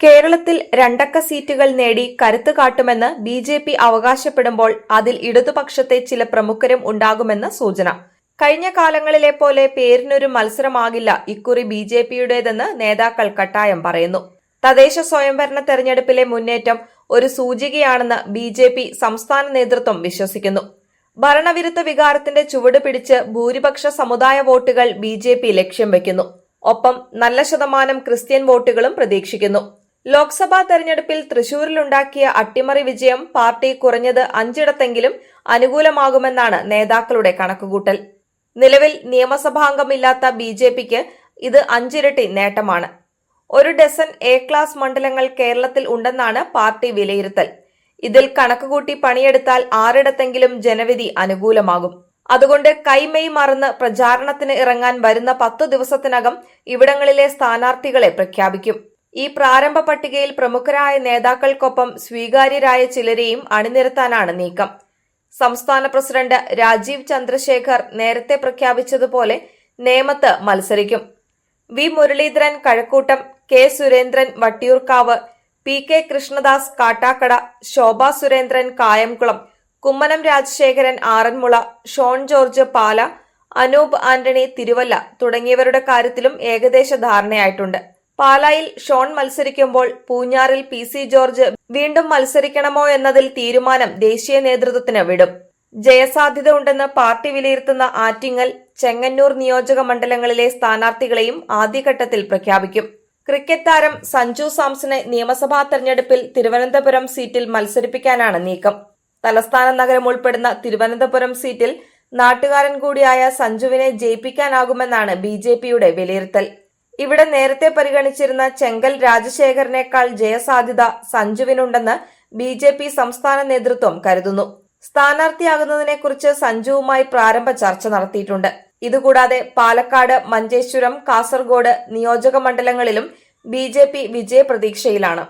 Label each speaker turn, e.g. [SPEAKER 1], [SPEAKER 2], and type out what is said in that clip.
[SPEAKER 1] കേരളത്തിൽ രണ്ടക്ക സീറ്റുകൾ നേടി കരുത്ത് കാട്ടുമെന്ന് ബി ജെ പി അവകാശപ്പെടുമ്പോൾ അതിൽ ഇടതുപക്ഷത്തെ ചില പ്രമുഖരും ഉണ്ടാകുമെന്ന് സൂചന. കഴിഞ്ഞ കാലങ്ങളിലെ പോലെ പേരിനൊരു മത്സരമാകില്ല ഇക്കുറി ബി ജെ പിയുടേതെന്ന് നേതാക്കൾ കട്ടായം പറയുന്നു. തദ്ദേശ സ്വയംഭരണ തെരഞ്ഞെടുപ്പിലെ മുന്നേറ്റം ഒരു സൂചികയാണെന്ന് ബി ജെ പി സംസ്ഥാന നേതൃത്വം വിശ്വസിക്കുന്നു. ഭരണവിരുദ്ധ വികാരത്തിന്റെ ചുവട് പിടിച്ച് ഭൂരിപക്ഷ സമുദായ വോട്ടുകൾ ബി ജെ പി ലക്ഷ്യം വെക്കുന്നു. ഒപ്പം നല്ല ശതമാനം ക്രിസ്ത്യൻ വോട്ടുകളും പ്രതീക്ഷിക്കുന്നു. ലോക്സഭാ തെരഞ്ഞെടുപ്പിൽ തൃശൂരിലുണ്ടാക്കിയ അട്ടിമറി വിജയം പാർട്ടി കുറഞ്ഞത് അഞ്ചിടത്തെങ്കിലും അനുകൂലമാകുമെന്നാണ് നേതാക്കളുടെ കണക്കുകൂട്ടൽ. നിലവിൽ നിയമസഭാംഗമില്ലാത്ത ബി ജെ പിക്ക് ഇത് അഞ്ചിരട്ടി നേട്ടമാണ്. ഒരു ഡസൻ എ ക്ലാസ് മണ്ഡലങ്ങൾ കേരളത്തിൽ ഉണ്ടെന്നാണ് പാർട്ടി വിലയിരുത്തൽ. ഇതിൽ കണക്കുകൂട്ടി പണിയെടുത്താൽ ആറിടത്തെങ്കിലും ജനവിധി അനുകൂലമാകും. അതുകൊണ്ട് കൈമെയ് മറന്ന് പ്രചാരണത്തിന് ഇറങ്ങാൻ വരുന്ന പത്തു ദിവസത്തിനകം ഇവിടങ്ങളിലെ സ്ഥാനാർത്ഥികളെ പ്രഖ്യാപിക്കും. ഈ പ്രാരംഭ പട്ടികയിൽ പ്രമുഖരായ നേതാക്കൾക്കൊപ്പം സ്വീകാര്യരായ ചിലരെയും അണിനിരത്താനാണ് നീക്കം. സംസ്ഥാന പ്രസിഡന്റ് രാജീവ് ചന്ദ്രശേഖർ നേരത്തെ പ്രഖ്യാപിച്ചതുപോലെ നേമത്ത് മത്സരിക്കും. V Muraleedharan Kazhakkoottam K Surendran Vattiyoorkavu P K Krishnadas Kattakada Shobha Surendran Kayamkulam Kummanam Rajasekharan Aranmula Shone George Pala Anoop Antony Thiruvalla തുടങ്ങിയവരുടെ കാര്യത്തിലും ഏകദേശ ധാരണയായിട്ടുണ്ട്. പാലായിൽ ഷോൺ മത്സരിക്കുമ്പോൾ പൂഞ്ഞാറിൽ പി സി ജോർജ് വീണ്ടും മത്സരിക്കണമോ എന്നതിൽ തീരുമാനം ദേശീയ നേതൃത്വത്തിന് വിടും. ജയസാധ്യത ഉണ്ടെന്ന് പാർട്ടി വിലയിരുത്തുന്ന ആറ്റിങ്ങൽ ചെങ്ങന്നൂർ നിയോജക മണ്ഡലങ്ങളിലെ സ്ഥാനാർത്ഥികളെയും ആദ്യഘട്ടത്തിൽ പ്രഖ്യാപിക്കും. ക്രിക്കറ്റ് താരം സഞ്ജു സാംസനെ നിയമസഭാ തെരഞ്ഞെടുപ്പിൽ തിരുവനന്തപുരം സീറ്റിൽ മത്സരിപ്പിക്കാനാണ് നീക്കം. തലസ്ഥാന നഗരം ഉൾപ്പെടുന്ന തിരുവനന്തപുരം സീറ്റിൽ നാട്ടുകാരൻ കൂടിയായ സഞ്ജുവിനെ ജയിപ്പിക്കാനാകുമെന്നാണ് ബി വിലയിരുത്തൽ. ഇവിടെ നേരത്തെ പരിഗണിച്ചിരുന്ന ചെങ്കൽ രാജശേഖരനേക്കാൾ ജയസാധ്യത സഞ്ജുവിനുണ്ടെന്ന് ബി ജെ പി സംസ്ഥാന നേതൃത്വം കരുതുന്നു. സ്ഥാനാർത്ഥിയാകുന്നതിനെക്കുറിച്ച് സഞ്ജുവുമായി പ്രാരംഭ ചർച്ച നടത്തിയിട്ടുണ്ട്. ഇതുകൂടാതെ പാലക്കാട് മഞ്ചേശ്വരം കാസർഗോഡ് നിയോജക മണ്ഡലങ്ങളിലും ബി ജെ പി വിജയപ്രതീക്ഷയിലാണ്.